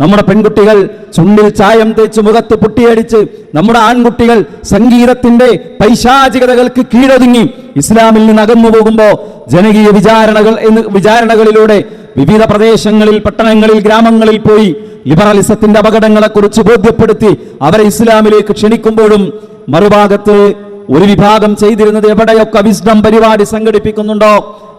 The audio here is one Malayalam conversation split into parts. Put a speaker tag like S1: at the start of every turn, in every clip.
S1: നമ്മുടെ പെൺകുട്ടികൾ ചുണ്ടിൽ ചായം തേച്ച് മുഖത്ത് പുട്ടിയടിച്ച് നമ്മുടെ ആൺകുട്ടികൾ സംഗീതത്തിന്റെ പൈശാചികതകൾക്ക് കീഴൊതുങ്ങി ഇസ്ലാമിൽ നിന്ന് അകന്നു പോകുമ്പോൾ ജനകീയ വിചാരണകൾ എന്ന് വിചാരണകളിലൂടെ വിവിധ പ്രദേശങ്ങളിൽ പട്ടണങ്ങളിൽ ഗ്രാമങ്ങളിൽ പോയി ലിബറലിസത്തിന്റെ അപകടങ്ങളെക്കുറിച്ച് ബോധ്യപ്പെടുത്തി അവരെ ഇസ്ലാമിലേക്ക് ക്ഷണിക്കുമ്പോഴും മറുഭാഗത്ത് ഒരു വിഭാഗം ചെയ്തിരുന്നത് എവിടെയൊക്കെ വിസ്ഡം പരിപാടി സംഘടിപ്പിക്കുന്നുണ്ടോ?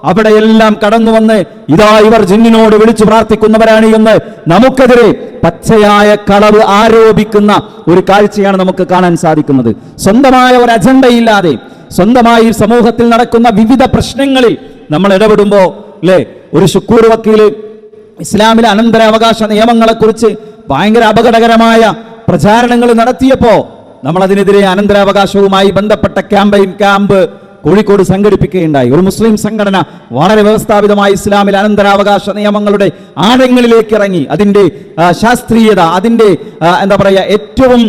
S1: അവിടെയെല്ലാം കടന്നു വന്ന് ഇതാ ഇവർ ജിന്നിനോട് വിളിച്ചു പ്രാർത്ഥിക്കുന്നവരാണ് എന്ന് നമുക്കെതിരെ പച്ചയായ കളവ് ആരോപിക്കുന്ന ഒരു കാഴ്ചയാണ് നമുക്ക് കാണാൻ സാധിക്കുന്നത്. സ്വന്തമായ ഒരു അജണ്ടയില്ലാതെ സ്വന്തമായി സമൂഹത്തിൽ നടക്കുന്ന വിവിധ പ്രശ്നങ്ങളിൽ നമ്മൾ ഇടപെടുമ്പോ അല്ലേ ഒരു ശുക്കൂർ വക്കീൽ ഇസ്ലാമിലെ അനന്തരാവകാശ നിയമങ്ങളെക്കുറിച്ച് ഭയങ്കര അപകടകരമായ പ്രചാരണങ്ങൾ നടത്തിയപ്പോ നമ്മൾ അതിനെതിരെ അനന്തരാവകാശവുമായി ബന്ധപ്പെട്ട ക്യാമ്പയിൻ ക്യാമ്പ് കോഴിക്കോട് സംഘടിപ്പിക്കുകയുണ്ടായി. ഒരു മുസ്ലിം സംഘടന വളരെ വ്യവസ്ഥാപിതമായി ഇസ്ലാമിലെ അനന്തരാവകാശ നിയമങ്ങളുടെ ആഴങ്ങളിലേക്ക് ഇറങ്ങി. അതിന്റെ ശാസ്ത്രീയത അതിന്റെ എന്താ പറയുക ഏറ്റവും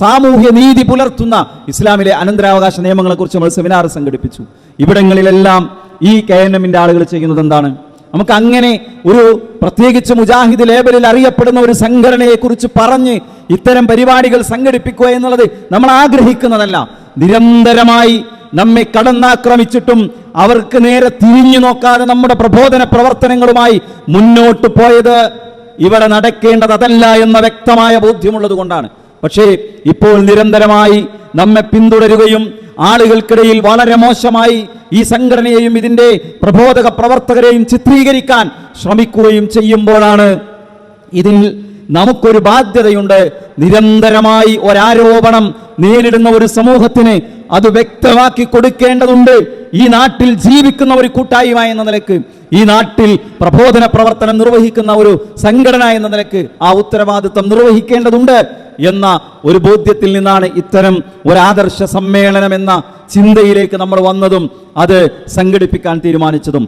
S1: സാമൂഹ്യ നീതി പുലർത്തുന്ന ഇസ്ലാമിലെ അനന്തരാവകാശ നിയമങ്ങളെക്കുറിച്ച് നമ്മൾ സെമിനാർ സംഘടിപ്പിച്ചു. ഇവിടങ്ങളിലെല്ലാം ഈ കെ എൻ എമ്മിന്റെ ആളുകൾ ചെയ്യുന്നത് എന്താണ്? നമുക്ക് അങ്ങനെ ഒരു പ്രത്യേകിച്ച് മുജാഹിദ് ലേബലിൽ അറിയപ്പെടുന്ന ഒരു സംഘടനയെക്കുറിച്ച് പറഞ്ഞ് ഇത്തരം പരിപാടികൾ സംഘടിപ്പിക്കുക എന്നുള്ളത് നമ്മൾ ആഗ്രഹിക്കുന്നതല്ല. നിരന്തരമായി നമ്മെ കടന്നാക്രമിച്ചിട്ടും അവർക്ക് നേരെ തിരിഞ്ഞു നോക്കാതെ നമ്മുടെ പ്രബോധന പ്രവർത്തനങ്ങളുമായി മുന്നോട്ട് പോയത് ഇവിടെ നടക്കേണ്ടത് അതല്ല എന്ന വ്യക്തമായ ബോധ്യമുള്ളത് കൊണ്ടാണ്. പക്ഷേ ഇപ്പോൾ നിരന്തരമായി നമ്മെ പിന്തുടരുകയും ആളുകൾക്കിടയിൽ വളരെ മോശമായി ഈ സംഘടനയെയും ഇതിന്റെ പ്രബോധക പ്രവർത്തകരെയും ചിത്രീകരിക്കാൻ ശ്രമിക്കുകയും ചെയ്യുമ്പോഴാണ് ഇതിൽ നമുക്കൊരു ബാധ്യതയുണ്ട്. നിരന്തരമായി ഒരാരോപണം നേരിടുന്ന ഒരു സമൂഹത്തിന് അത് വ്യക്തമാക്കി കൊടുക്കേണ്ടതുണ്ട്. ഈ നാട്ടിൽ ജീവിക്കുന്ന ഒരു കൂട്ടായ്മ എന്ന നിലയ്ക്ക് ഈ നാട്ടിൽ പ്രബോധന പ്രവർത്തനം നിർവഹിക്കുന്ന ഒരു സംഘടന എന്ന നിലയ്ക്ക് ആ ഉത്തരവാദിത്വം നിർവഹിക്കേണ്ടതുണ്ട് എന്ന ഒരു ബോധ്യത്തിൽ നിന്നാണ് ഇത്തരം ഒരു ആദർശ സമ്മേളനം എന്ന ചിന്തയിലേക്ക് നമ്മൾ വന്നതും അത് സംഘടിപ്പിക്കാൻ തീരുമാനിച്ചതും.